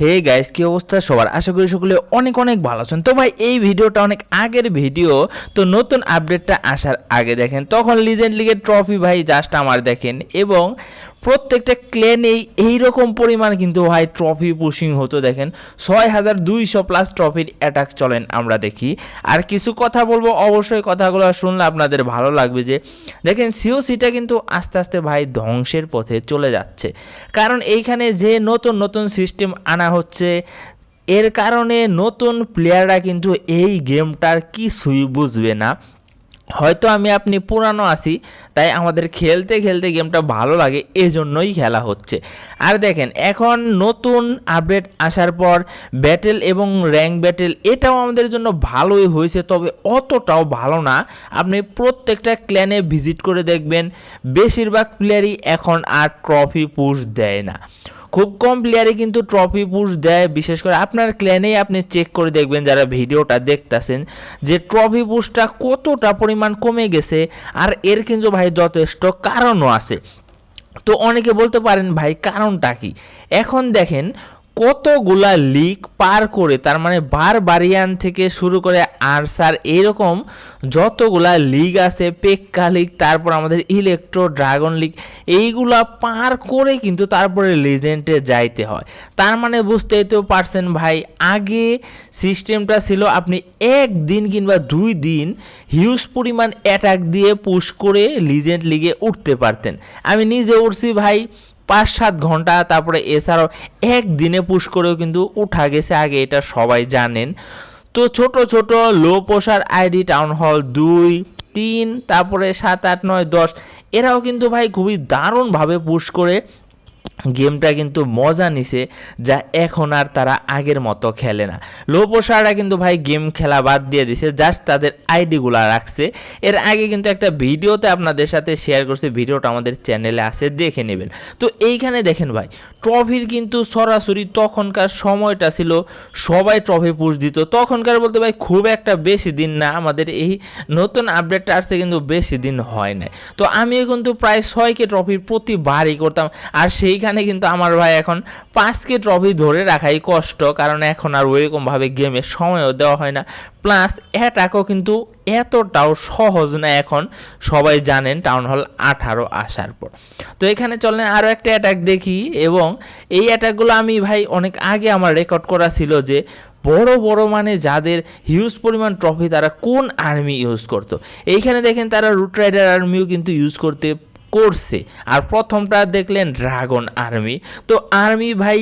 Hey guys কি অবস্থা সবার? আশা করি সকলে অনেক অনেক ভালো আছেন। তো ভাই, এই ভিডিওটা অনেক আগের ভিডিও। তো নতুন আপডেটটা আসার আগে দেখেন, তখন লিজেন্ড লিগের ট্রফি ভাই জাস্ট আমার দেখেন এবং প্রত্যেকটা ক্লেনেই এইরকম পরিমাণ কিন্তু ভাই ট্রফি পুশিং হতো দেখেন। ছয় হাজার দুইশো প্লাস ট্রফির অ্যাটাক চলেন আমরা দেখি। আর কিছু কথা বলব, অবশ্যই কথাগুলো শুনলে আপনাদের ভালো লাগবে যে, দেখেন সিওসিটা কিন্তু আস্তে আস্তে ভাই ধ্বংসের পথে চলে যাচ্ছে। কারণ এইখানে যে নতুন নতুন সিস্টেম আনা হচ্ছে, এর কারণে নতুন প্লেয়াররা কিন্তু এই গেমটার কিছুই বুঝবে না। হয়তো আমি আপনি পুরানো আছি, তাই আমাদের খেলতে খেলতে গেমটা ভালো লাগে, এজন্যই খেলা হচ্ছে। আর দেখেন, এখন নতুন আপডেট আসার পর ব্যাটেল এবং র্যাঙ্ক ব্যাটেল এটাও আমাদের জন্য ভালোই হয়েছে, তবে অতটাও ভালো না। আপনি প্রত্যেকটা ক্ল্যানে ভিজিট করে দেখবেন, বেশিরভাগ প্লেয়ারই এখন আর ট্রফি পুশ দেয় না। খুব কম প্লেয়ারে কিন্তু ট্রফি পুশ দেয়, বিশেষ করে আপনার ক্ল্যানেই আপনি চেক করে দেখবেন যারা ভিডিওটা দেখতেছেন যে ট্রফি পুশটা কতটা পরিমাণ কমে গেছে আর এর কিন্তু ভাই যথেষ্ট কারণও আছে। তো অনেকে বলতে পারেন, ভাই, কারণটা কি? এখন দেখেন কতগুলা লিগ পার করে, তার মানে বারবারিয়ান থেকে শুরু করে আরসার এরকম যতগুলা লিগ আছে, পেক্কা লিগ তারপর আমাদের ইলেকট্রো ড্রাগন লিগ এইগুলা পার করে কিন্তু তারপরে লিজেন্ডে যাইতে হয়। তার মানে বুঝতেই তো পারছেন ভাই, আগে সিস্টেমটা ছিল আপনি একদিন কিংবা দুই দিন হিউজ পরিমাণ অ্যাটাক দিয়ে পুশ করে লিজেন্ড লিগে উঠতে পারতেন। আমি নিজে উঠছি ভাই পাঁচ সাত ঘণ্টা, তারপরে এছাড়াও একদিনে পুশ করেও কিন্তু উঠা গেছে। আগে এটা সবাই জানেন। তো ছোট ছোট লো পোশার আইডি টাউন হল দুই, তিন, তারপরে সাত, আট, নয়, দশ, এরাও কিন্তু ভাই খুবই দারুণভাবে পুশ করে গেমটা কিন্তু মজা নিছে, যা এখন আর তারা আগের মতো খেলে না। লো পোষাররা কিন্তু ভাই গেম খেলা বাদ দিয়ে দিছে জাস্ট তাদের আইডিগুলো রাখছে। এর আগে কিন্তু একটা ভিডিওতে আপনাদের সাথে শেয়ার করছে, ভিডিওটা আমাদের চ্যানেলে আছে, দেখে নেবেন। তো এইখানে দেখেন ভাই, ট্রফির কিন্তু সরাসরি তখনকার সময়টা ছিল, সবাই ট্রফি পুষ দিত। তখনকার বলতে ভাই খুব একটা বেশি দিন না, আমাদের এই নতুন আপডেটটা আসছে কিন্তু বেশি দিন হয় নাই। তো আমিও কিন্তু প্রায় ছয়কে ট্রফি প্রতিবারই করতাম, আর সেইখানে কিন্তু আমার ভাই এখন পাঁচকে ট্রফি ধরে রাখাই কষ্ট, কারণ এখন আর ওইরকমভাবে গেমে সময়ও দেওয়া হয় না। প্লাস অ্যাটাকও কিন্তু এতটাও সহজ না এখন, সবাই জানেন টাউন হল আঠারো আসার পর। তো এখানে চলেন আরও একটা অ্যাটাক দেখি, এবং এই অ্যাটাকগুলো আমি ভাই অনেক আগে আমার রেকর্ড করা ছিল যে, বড় বড় মানে যাদের হিউজ পরিমাণ ট্রফি তারা কোন আর্মি ইউজ করতো? এইখানে দেখেন তারা রুট রাইডার আর্মিও কিন্তু ইউজ করতে করছে। আর প্রথমটা দেখলেন ড্রাগন আর্মি। তো আর্মি ভাই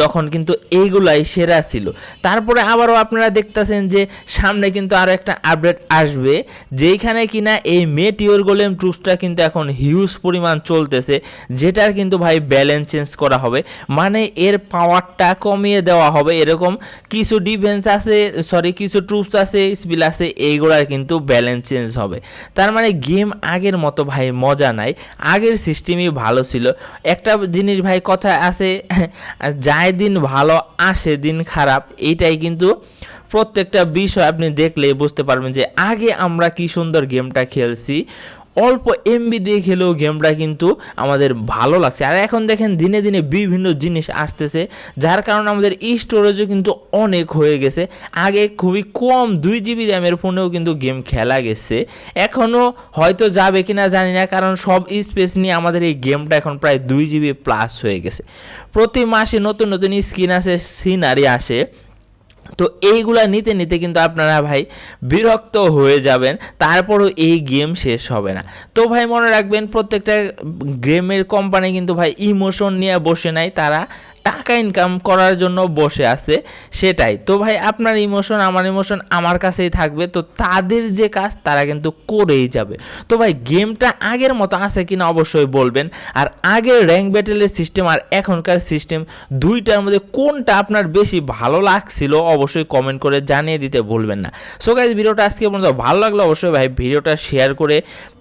তখন কিন্তু এইগুলাই সেরা ছিল। তারপরে আবারও আপনারা দেখতেছেন যে সামনে কিন্তু আরও একটা আপডেট আসবে, যেইখানে কিনা এই মেটিওর গোলেম ট্রুপসটা কিন্তু এখন হিউজ পরিমাণ চলতেছে, যেটার কিন্তু ভাই ব্যালেন্স চেঞ্জ করা হবে। মানে এর পাওয়ারটা কমিয়ে দেওয়া হবে, এরকম কিছু ডিফেন্স আছে সরি কিছু ট্রুপস আছে স্পিল আছে, এইগুলার কিন্তু ব্যালেন্স চেঞ্জ হবে। তার মানে গেম আগের মতো ভাই মজা নাই, আগের সিস্টেমই ভালো ছিল। একটা জিনিস ভাই কথা আছে যায় দিন ভালো, আসে দিন খারাপ, এইটাই কিন্তু প্রত্যেকটা বিষয় আপনি দেখলেই বুঝতে পারবেন যে আগে আমরা কি সুন্দর গেমটা খেলছি। অল্প এমবি দিয়ে খেলেও গেমটা কিন্তু আমাদের ভালো লাগছে। আর এখন দেখেন দিনে দিনে বিভিন্ন জিনিস আসতেছে, যার কারণে আমাদের স্টোরেজও কিন্তু অনেক হয়ে গেছে। আগে খুবই কম দুই জিবি র্যামের ফোনেও কিন্তু গেম খেলা গেছে। এখনও হয়তো যাবে কি না জানি না, কারণ সব স্পেস নিয়ে আমাদের এই গেমটা এখন প্রায় দুই জিবি প্লাস হয়ে গেছে। প্রতি মাসে নতুন নতুন স্কিন আসে সিনারি আসে। তো এইগুলা নিতে নিতে কিন্তু আপনারা ভাই বিরক্ত হয়ে যাবেন, তারপরও এই গেম শেষ হবে না। তো ভাই মনে রাখবেন প্রত্যেকটা গেমের কোম্পানি কিন্তু ভাই ইমোশন নিয়ে বসে নাই, তারা টাকা ইনকাম করার জন্য বসে আছে, সেটাই। তো ভাই, আপনার ইমোশন আমার ইমোশন আমার কাছেই থাকবে। তো তাদের যে কাজ, তারা কিন্তু করেই যাবে। তো ভাই গেমটা আগের মতো আছে কিনা অবশ্যই বলবেন। আর আগের র্যাঙ্ক ব্যাটেলের সিস্টেম আর এখনকার সিস্টেম দুইটার মধ্যে কোনটা আপনার বেশি ভালো লাগছিল অবশ্যই কমেন্ট করে জানিয়ে দিতে ভুলবেন না। সো গাইজ ভিডিওটা আজকে পর্যন্ত ভালো লাগল, অবশ্যই ভাই, ভিডিওটা শেয়ার করে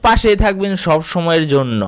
পাশে থাকবেন সব সময়ের জন্য।